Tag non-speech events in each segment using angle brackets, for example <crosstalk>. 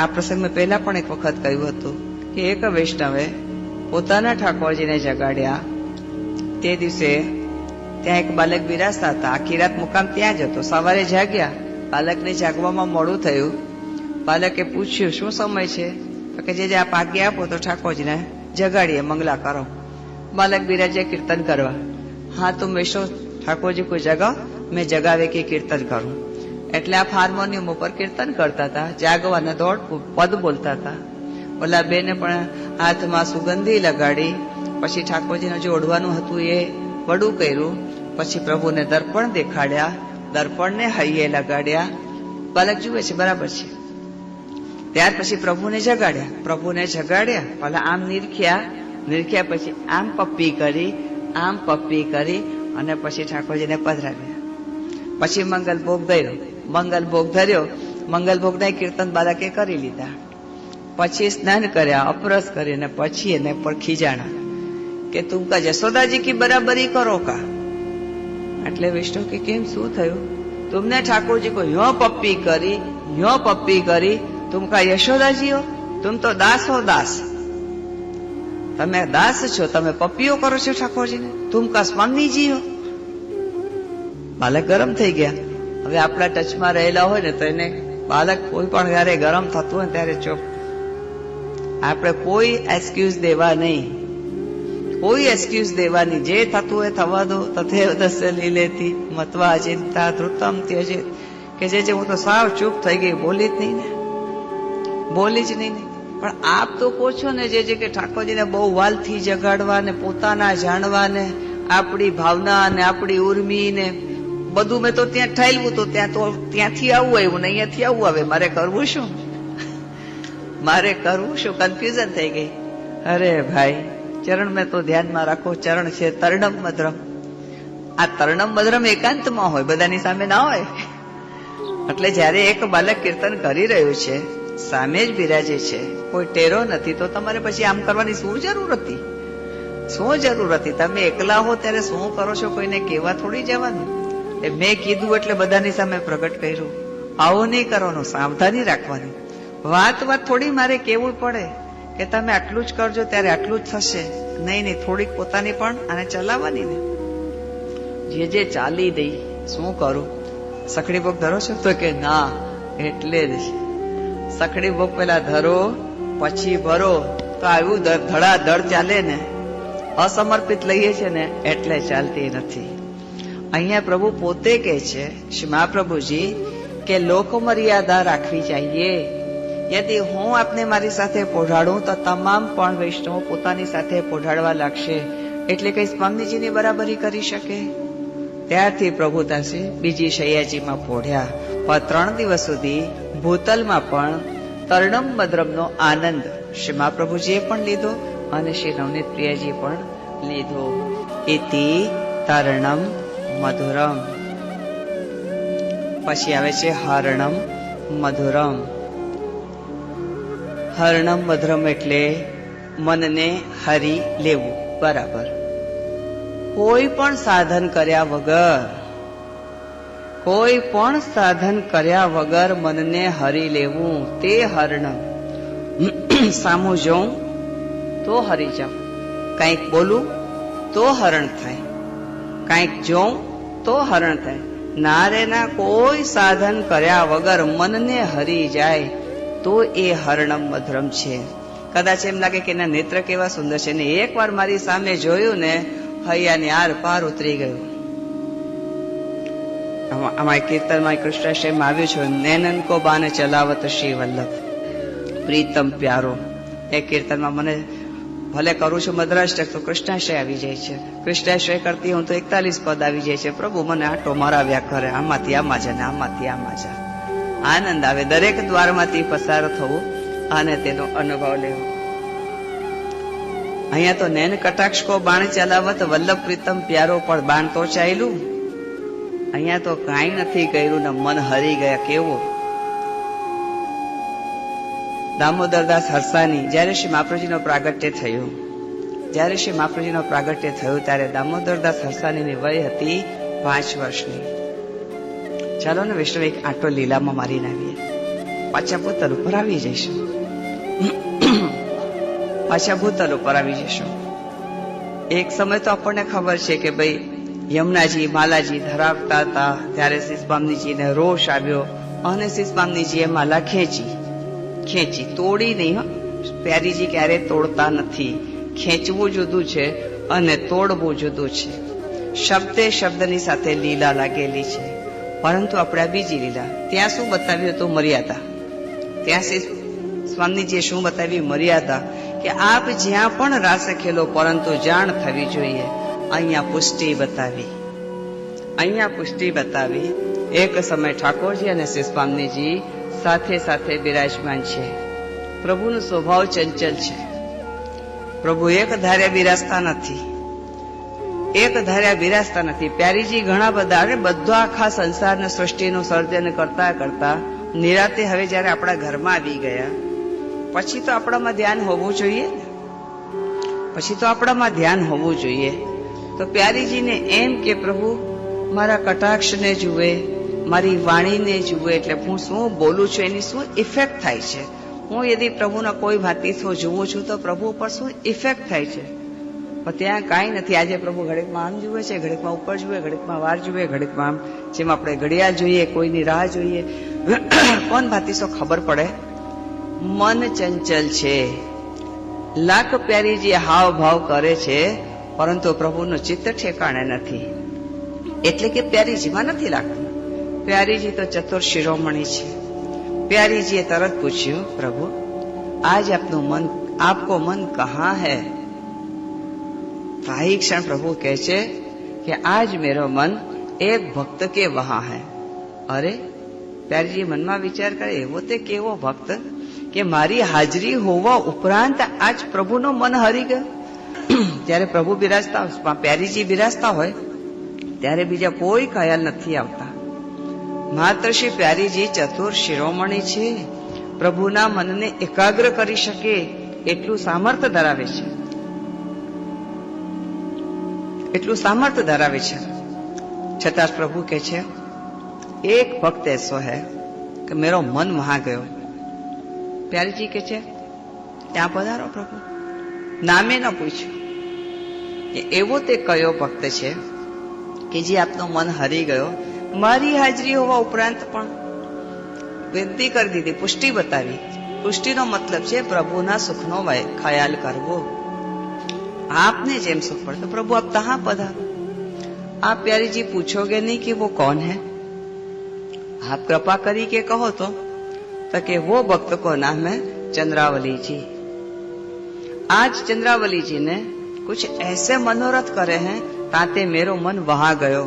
આ પ્રસંગ મેં પહેલા પણ એક વખત કહ્યું હતું કે એક વૈષ્ણવે પોતાના ઠાકોરજીને જગાડ્યા. તે દિવસે ત્યાં એક બાલક બિરાજતા હતા. આખી રાત મુકામ ત્યાં જ હતો. સવારે જાગ્યા. બાલકને જાગવામાં મોડું થયું. બાલકે પૂછ્યું, શું સમય છે? કે, જે આપ આજ્ઞા આપો તો ઠાકોરજીને જગાડીએ, મંગલા કરો. બાલક બિરાજે કીર્તન કરવા. હા, તું મેશો. ઠાકોરજી કોઈ જગાવ મેં જગાવે કે કીર્તન કરું. એટલે આપ હાર્મોનિયમ ઉપર કીર્તન કરતા હતા, જાગવાના દોડ પદ બોલતા હતા. ઓલા બેને પણ હાથમાં સુગંધી લગાડી, પછી ઠાકોરજીને જે ઓઢવાનું હતું એ વડું કર્યું, પછી પ્રભુને દર્પણ દેખાડ્યા, દર્પણને હૈયે લગાડ્યા. બાલક જુએ છે, બરાબર છે. ત્યાર પછી પ્રભુને જગાડ્યા. પ્રભુને જગાડ્યા પહેલા આમ નિરખ્યા નિરખ્યા પછી આમ પપ્પી કરી, આમ પપ્પી કરી, અને પછી ઠાકોરજીને પધરાવ્યા. પછી મંગલ ભોગ ધર્યો મંગલ ભોગ ધર્યો. મંગલ ભોગના કીર્તન બાળકે કરી લીધા. પછી સ્નાન કર્યા, અપરસ કરીને પછી એને પણ ખીજાણા. કે તું કા જશોદાજી કી બરાબરી કરો કા? એટલે વિષ્ણુ કે, કેમ? શું થયું? તુમને ઠાકોરજી કો યો પપ્પી કરી, યો પપ્પી કરી. તુમ કા યશોદાજી હો તુમ તો દાસ હો દાસ. તમે દાસ છો, તમે પપ્પીઓ કરો છો ઠાકોરજીને? તુમ કા સ્વામીજી હો બાલક ગરમ થઈ ગયા. હવે આપણા ટચમાં રહેલા હોય ને તો એને બાળક કોઈ પણ જ્યારે ગરમ થતું હોય ત્યારે ચૂપ. આપણે કોઈ એક્સક્યુઝ દેવા નહીં. કોઈ એક્સક્યુઝ દેવાની. જે થતું હોય થવા દો. તથે દસ્ય લીલેથી મતવા અચિંતા ધૃતમ ત્યજે કે જે છે હું તો સાવ ચૂપ થઈ ગઈ. બોલી જ નહીં ને. બોલી જ નહીં પણ આપ તો કહો છો ને જે જે કે ઠાકોરજીને બહુ વાલથી જગાડવા ને પોતાના જાણવા ને આપણી ભાવના ને આપણી ઉર્મી ને બધું મેં તો ત્યાં ઠાલવું તો ત્યાં તો ત્યાંથી આવું આવ્યું ને અહીંયાથી આવવું આવે. મારે કરવું શું? મારે કરવું શું? કન્ફ્યુઝન થઈ ગઈ. અરે ભાઈ, ચરણ મેં તો ધ્યાનમાં રાખો, ચરણ છે તરણમ મધરમ. આ તરણમ મધરમ એકાંતમાં હોય, બધાની સામે ના હોય. એટલે જ્યારે એક બાલક કીર્તન કરી રહ્યું છે, સામે જ બિરાજે છે, કોઈ ટેરો નથી, તો તમારે પછી આમ કરવાની શું જરૂર હતી? શું જરૂર હતી? તમે એકલા હો ત્યારે શું કરો છો? કોઈને કહેવા થોડી જવાનું? એ મેં કીધું એટલે બધાની સામે પ્રગટ કર્યું. આવું નહીં કરવાનું, સાવધાની રાખવાની. વાત વાત થોડી મારે કેવું પડે કે તમે આટલું જ કરજો ત્યારે આટલું જ થશે. નહીં નહીં, થોડીક પોતાની પણ આને ચલાવવાની ને. જે જે ચાલી દઈ, શું કરું? સખડી ભોગ ધરો છો તો કે ના, એટલે જ. સખડી ભોગ પેલા ધરો, પછી ભરો, તો આવ્યું ધ- ધડાધડ ચાલે ને. અસમર્પિત લઈએ છે ને, એટલે ચાલતી નથી. અહીંયા પ્રભુ પોતે કહે છે, શ્રી મહાપ્રભુજી, કે લોક મર્યાદા રાખવી જોઈએ યદિ હું આપને મારી સાથે પોઢાડું, તો તમામ પણ વૈષ્ણવો પોતાની સાથે પોઢાડવા લાગશે. એટલે કઈ સ્વામીજીની બરાબરી કરી શકે? ત્યારથી પ્રભુતાસી બીજી શૈયાજીમાં પોઢ્યા. પણ ત્રણ દિવસ સુધી ભૂતલમાં પણ તરણમ મદ્રમનો આનંદ શ્રી મહાપ્રભુજીએ પણ લીધો અને શ્રી નવનીત પ્રિયાજીએ પણ લીધો. ઇતિ તરણમ મધુરમ પછી આવે છે હરણમ મધુરમ હરણમ મધુરમ એટલે મનને હરી લેવું બરાબર કોઈ પણ સાધન કર્યા વગર કોઈ પણ સાધન કર્યા વગર મનને હરી લેવું તે હરણમ સામું જોઉં તો હરી જાઉં કંઈક બોલું તો હરણ થાય કંઈક જોઉં તો હરણ થાય. નારેના કોઈ સાધન કર્યા વગર મનને હરી જાય, તો એ હરણમ મધુરમ છે. કદાચ એમ લાગે કે એના નેત્ર કેવા સુંદર છે ને એકવાર મારી સામે જોયું ને હૈયાની આર પાર ઉતરી ગયું. આમાં કીર્તનમાં કૃષ્ણાશ્રયમાં આવ્યું છે, નૈનન કો બાને ચલાવત શ્રી વલ્લભ, પ્રીતમ પ્યારો. એ કીર્તનમાં મને ભલે કરું છું મદ્રાષ્ટક તો કૃષ્ણાશ્રય આવી જાય છે. કૃષ્ણાશ્રય કરતી હું તો એકતાલીસ પદ આવી જાય છે. પ્રભુ, મને આટો મરાવ્યા કરે આમાંથી આમાં છે ને આમાંથી આમાં છે આનંદ આવે. દરેક દ્વારમાંથી પસાર થવું અને તેનો અનુભવ લેવો. અહીંયા તો નૈન કટાક્ષ કો બાણ ચલાવત, વલ્લભ પ્રીતમ પ્યારો પણ બાણ તો ચાલ્યું અહીંયા તો કાંઈ નથી કર્યું ને મન હરી ગયા. કેવો? દામોદરદાસ હરસાની જ્યારે શ્રી મહાપ્રભુજીનો પ્રાગટ્ય થયું, જ્યારે શ્રી મહાપ્રભુજીનો પ્રાગટ્ય થયું, ત્યારે દામોદરદાસ હરસાનીની વય હતી પાંચ વર્ષની. ચાલો ને વિષ્ણુ એક આટો લીલામાં મારી નાખીએ પાછા ભૂતલ ઉપર આવી જઈશું. પાછા ભૂતલ ઉપર આવી જઈશું. એક સમય તો આપણને ખબર છે કે ભાઈ યમુનાજી, માલાજી ધરાવતા હતા, ત્યારે શિષબામનીજીને રોષ આવ્યો અને શિષબામનીજીએ માલા ખેંચી. ખેંચી તોડી નહીં, હો. પ્યારીજી ક્યારે તોડતા નથી. ખેંચવું જુદું છે અને તોડવું જુદું છે. શબ્દે શબ્દની સાથે લીલા લાગેલી છે. પરંતુ આપણે બીજી લીલા. ત્યાં શું બતાવ્યું હતું મર્યાદા? ત્યાં સ્વામીજીએ શું બતાવી મર્યાદા કે આપ જ્યાં પણ રાસખેલો પરંતુ જાણ થવી જોઈએ. અહીંયા પુષ્ટિ બતાવી. અહીંયા પુષ્ટિ બતાવી. એક સમય ઠાકોરજી અને શિષપામનીજી સાથે સાથે બિરાજમાન છે. પ્રભુનો સ્વભાવ ચંચલ છે. પ્રભુ એક ધાર્યા બિરાજતા નથી. એક ધાર્યા બિરાજતા નથી. પ્યારીજી ઘણા બધા અને બધો આખા સંસારને સૃષ્ટિનું સર્જન કરતા કરતા નિરાતે હવે જ્યારે આપણા ઘરમાં આવી ગયા, પછી તો આપણામાં ધ્યાન હોવું જોઈએ પછી તો આપણામાં ધ્યાન હોવું જોઈએ. તો પ્યારીજીને એમ કે પ્રભુ, મારા કટાક્ષને જુએ મારી વાણીને જુએ એટલે હું શું બોલું છું, એની શું ઇફેક્ટ થાય છે? હું યદિ પ્રભુના કોઈ ભાતીથી જોઉં છું તો પ્રભુ ઉપર શું ઇફેક્ટ થાય છે? પણ ત્યાં કાંઈ નથી. આજે પ્રભુ ઘડીકમાં આમ જુએ છે, ઘડીકમાં ઉપર જુએ, ઘડીકમાં વાર જુએ, ઘડીકમાં આમ. જેમ આપણે ઘડિયાળ જોઈએ, કોઈની રાહ જોઈએ. <coughs> કોણ ભાતીસો ખબર પડે? મન ચંચલ છે. લાખ પ્યારી જે હાવ ભાવ કરે છે, પરંતુ પ્રભુનું ચિત્ત ઠેકાણે નથી. એટલે કે પ્યારી જીમાં નથી લાગતું. પ્યારીજી તો ચતુર શિરોમણી છે. પ્યારીજીએ તરત પૂછ્યું, પ્રભુ, આજ આપનું મન, આપકો મન કહા હૈ? તાહી ક્ષણ પ્રભુ કહે છે કે, આજ મેરો મન એક ભક્ત કે વહા હૈ. અરે, પ્યારીજી મનમાં વિચાર કરે, એવો તે કેવો ભક્ત કે મારી હાજરી હોવા ઉપરાંત આજ પ્રભુનો મન હરી ગયો? <clears throat> જ્યારે પ્રભુ બિરાજતા પ્યારીજી બિરાજતા હોય, ત્યારે બીજા કોઈ ખ્યાલ નથી આવતા. માત્ર શ્રી પ્યારીજી ચતુર શિરોમણી છે. પ્રભુના મનને એકાગ્ર કરી શકે એટલું સામર્થ્ય ધરાવે છે. એટલું સામર્થ્ય ધરાવે છે. છતાં પ્રભુ કે છે, એક ભક્ત એસો હે કે મેરો મન મહા ગયો. પ્યારીજી કે છે ત્યાં પધારો પ્રભુ? નામે ન પૂછ્યું એવો તે કયો ભક્ત છે કે જે આપનો મન હરી ગયો મારી હાજરી હોવા ઉપરાંત પણ વિનંતી કરી દીધી પુષ્ટિ બતાવી પુષ્ટિનો મતલબ છે પ્રભુના સુખનો વય ખ્યાલ કરવો आपने જેમ સુખ પડે તો પ્રભુ આપ તહા પધારો आप प्यारी जी पूछोगे नहीं कि वो कौन है आप कृपा करी के कहो तो तो कि वो भक्त को नाम है चंद्रावली जी आज चंद्रावली जी ने कुछ ऐसे मनोरथ करे हैं ताते मेरो मन वहां गयो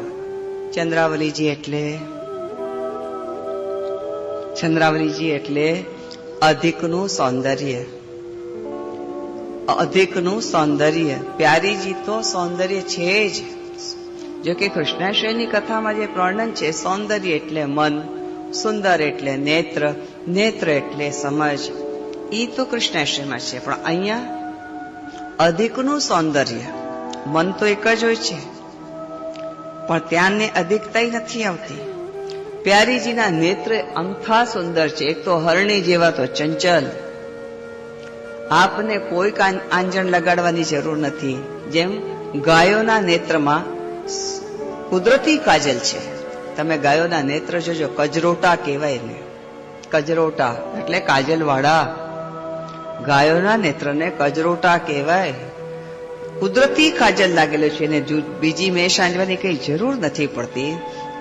ચંદ્રાવલીજી એટલે? ચંદ્રાવલીજી એટલે અધિકનું સૌંદર્ય. અધિકનું સૌંદર્ય. પ્યારીજી તો સૌંદર્ય છે જ. જો કે કૃષ્ણાશ્રયની કથામાં જે વર્ણન છે, સૌંદર્ય એટલે મન, સુંદર એટલે નેત્ર નેત્ર એટલે સમજ, ઈ તો કૃષ્ણાશ્રયમાં છે. પણ અહીંયા અધિકનું સૌંદર્ય. મન તો એક જ હોય છે. પણ ત્યાંને અધિકતા નથી આવતી. પ્યારીજીના નેત્ર અમથા સુંદર છે. એક તો હરણી જેવા તો ચંચલ. આપને કોઈ આંજણ લગાડવાની જરૂર નથી. જેમ ગાયોના નેત્રમાં કુદરતી કાજલ છે. તમે ગાયોના નેત્ર જોજો, કજરોટા કહેવાય ને કજરોટા એટલે કાજલ વાળા ગાયોના નેત્રને કજરોટા કહેવાય. કુદરતી કાજલ લાગેલો છે જુ- બીજી મેં સાંજવાની કઈ જરૂર નથી પડતી.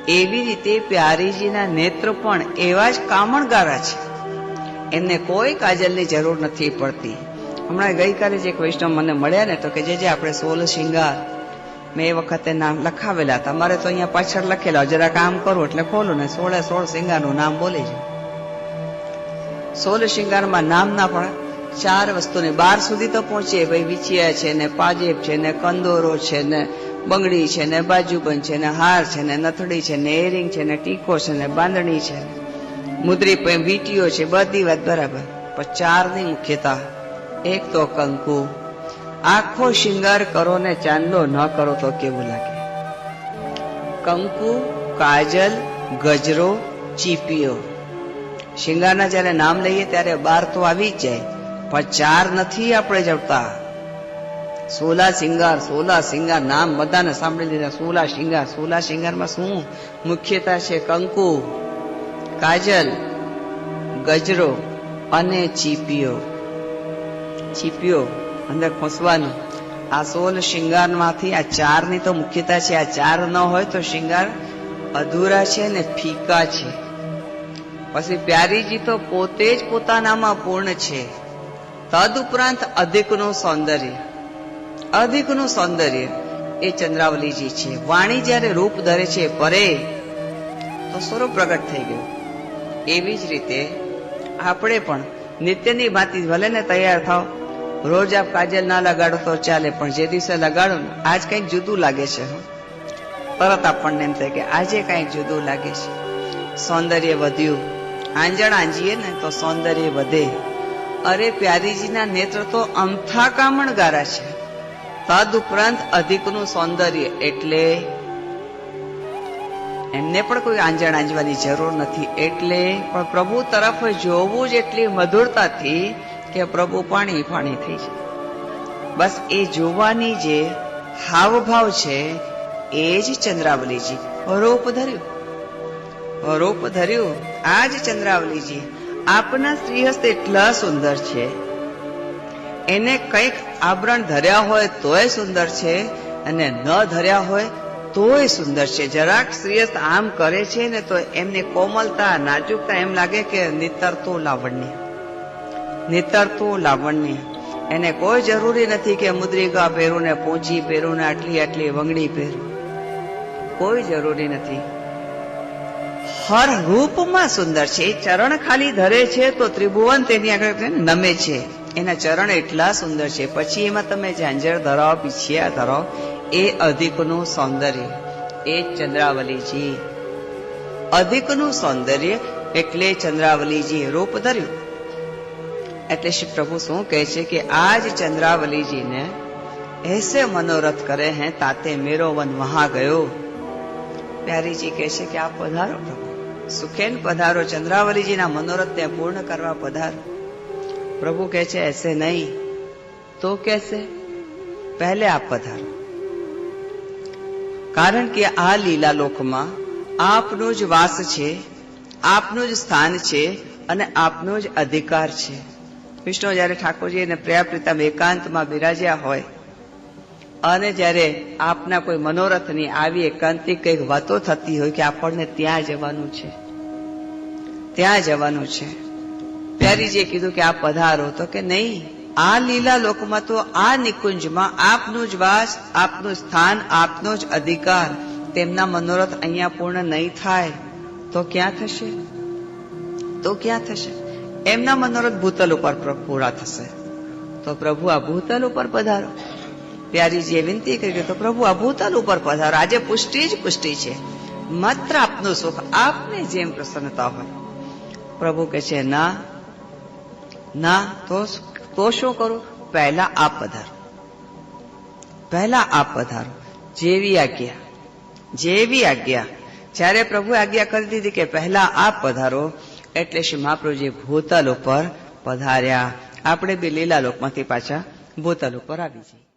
એવી રીતે પ્યારીજીના નેત્ર પણ એવા જ કામણગારા છે. એમને કોઈ કાજલની જરૂર નથી પડતી. હમણાં ગઈકાલે જે વૈષ્ણવ મને મળ્યા ને તો કે જે જે આપણે સોલ શિંગાર મેં એ વખતે નામ લખાવેલા હતા. મારે તો અહીંયા પાછળ લખેલા જરા કામ કરું એટલે ખોલું ને સોળે સોળ શિંગારનું નામ બોલી છે. સોળ શિંગારમાં નામ ના પડે. ચાર વસ્તુને બાર સુધી તો પહોંચીએ ભાઈ વિચિયા છે ને પાજેબ છે ને કંદોરો છે ને બંગડી છે ને બાજુબંધ છે ને હાર છે ને નથડી છે ને એરિંગ છે ને ટીકો છે ને બાંધણી છે. મુદ્રી વીટીઓ છે, બધી વાત બરાબર. પણ ચારની મુખ્યતા, એક તો કંકુ. આખો શિંગાર કરો ને ચાંદલો ન કરો તો કેવું લાગે? કંકુ, કાજલ, ગજરો ચીપીઓ શિંગારના જ્યારે નામ લઈએ ત્યારે બાર તો આવી જ જાય. પણ ચાર નથી આપણે જડતા. સોલા શિંગાર સોલા શિંગાર, નામ બધાને સાંભળી લીધા. સોલા શિંગાર, સોલા શિંગારમાં શું? મુખ્યતા છે કંકુ, કાજલ, ગજરો અને ચીપિયો ચીપિયો અંદર ખોસવાનું. આ સોલ શિંગારમાંથી આ ચારની તો મુખ્યતા છે. આ ચાર ન હોય તો શિંગાર અધૂરા છે ને ફીકા છે. પછી પ્યારીજી તો પોતે જ પોતાનામાં પૂર્ણ છે. તદ ઉપરાંત અધિકનું સૌંદર્ય. અધિકનું સૌંદર્ય એ ચંદ્રાવલીજી છે. વાણી જ્યારે રૂપ ધરે છે પરે, તો સ્વરૂપ પ્રગટ થઈ ગયું. એવી જ રીતે આપણે પણ નિત્યની ભાતી ભલે ને તૈયાર થાવ, રોજ આપ કાજલ ના લગાડો તો ચાલે, પણ જે દિવસે લગાડો ને, આજ કંઈક જુદું લાગે છે તરત આપણને એમ થાય કે આજે કંઈક જુદું લાગે છે. સૌંદર્ય વધ્યું. આંજણ આંજીએ ને તો સૌંદર્ય વધે. અરે પ્યારીજીના નેત્ર તો અમથા કામણ ગારા છે. તદ ઉપરાંત અધિકનું સૌંદર્ય એટલે એમને પણ કોઈ આંજણ આંજવાની જરૂર નથી. એટલે પણ પ્રભુ તરફ જોવું જ એટલી મધુરતાથી કે પ્રભુ પાણી પાણી થઈ જાય. બસ એ જોવાની જે હાવભાવ છે, એ જ ચંદ્રાવલીજી. રૂપ ધર્યું. રૂપ ધર્યું. આ જ ચંદ્રાવલીજી. આપના શ્રીહસ્ત એટલા સુંદર છે. એને કંઈક આભરણ ધર્યા હોય તોય સુંદર છે અને ન ધર્યા હોય તોય સુંદર છે. જરાક શ્રીહસ્ત આમ કરે છે ને તો એમની કોમલતા, નાજુકતા એમ લાગે કે નિતરતું લાવણ્ય. નિતરતું લાવણ્ય. એને કોઈ જરૂરી નથી કે મુદ્રિકા પહેરું ને પૂંચી પહેરું ને આટલી આટલી વંગડી પહેરું. કોઈ જરૂરી નથી. હર રૂપમાં સુંદર છે. ચરણ ખાલી ધરે છે તો ત્રિભુવન તેની આગળ નમે છે. એના ચરણ એટલા સુંદર છે. પછી એમાં તમે ઝાંઝર ધરાવો પીછિયા ધરાવ એ અધિકનું સૌંદર્ય. એ ચંદ્રાવલીજી. અધિકનું સૌંદર્ય એટલે ચંદ્રાવલીજી રૂપ ધર્યું. એટલે શ્રી પ્રભુ શું કહે છે કે આ જ ચંદ્રાવલીજીને એસે મનોરથ કરે હે, તાતે મેરો વન વહા ગયો. પ્યારીજી કહે છે કે આપ પધારો પ્રભુ. સુખેન પધારો, ચંદ્રાવલીજીના મનોરથને પૂર્ણ કરવા પધાર. પ્રભુ કહે છે, એસે નહીં. તો કેસે? પહેલે આપ પધારો. કારણ કે આ લીલા લોકમાં આપનો જ વાસ છે, આપનું જ સ્થાન છે અને આપનો જ અધિકાર છે. વિષ્ણુ જ્યારે ઠાકોરજી અને પ્રયાપ્રિતમ એકાંતમાં બિરાજ્યા હોય અને જ્યારે આપના કોઈ મનોરથની આવી એકાંતિક કંઈક વાતો થતી હોય કે આપણને ત્યાં જવાનું છે ત્યાં જવાનું છે. પ્યારીજીએ કીધું કે આપ પધારો. તો કે નહીં, આ લીલા લોકમાં તો આ નિકુંજમાં આપનું જ વાસ, આપનું સ્થાન, આપનો જ અધિકાર. તેમના મનોરથ અહીંયા પૂર્ણ નહીં થાય. તો ક્યાં થશે? તો ક્યાં થશે? એમના મનોરથ ભૂતલ ઉપર પ્ર- થશે. તો પ્રભુ આ ભૂતલ ઉપર પધારો. પ્યારીજીએ વિનંતી કરી તો પ્રભુ આ ભૂતલ ઉપર પધારો. આજે પુષ્ટિ જ પુષ્ટિ છે. માત્ર આપનું સુખ, આપને જેમ પ્રસન્નતા હોય. પ્રભુ કહે છે, ના ના, તો શું કરું? પહેલા આપ પધારો. પહેલા આપ પધારો. જેવી આજ્ઞા જેવી આજ્ઞા. જ્યારે પ્રભુએ આજ્ઞા કરી દીધી કે પહેલા આપ પધારો, એટલે શ્રી મહાપ્રભુજી ભૂતલ ઉપર પધાર્યા. આપણે બી લીલા લોકમાંથી પાછા ભૂતલ ઉપર આવી જઈએ.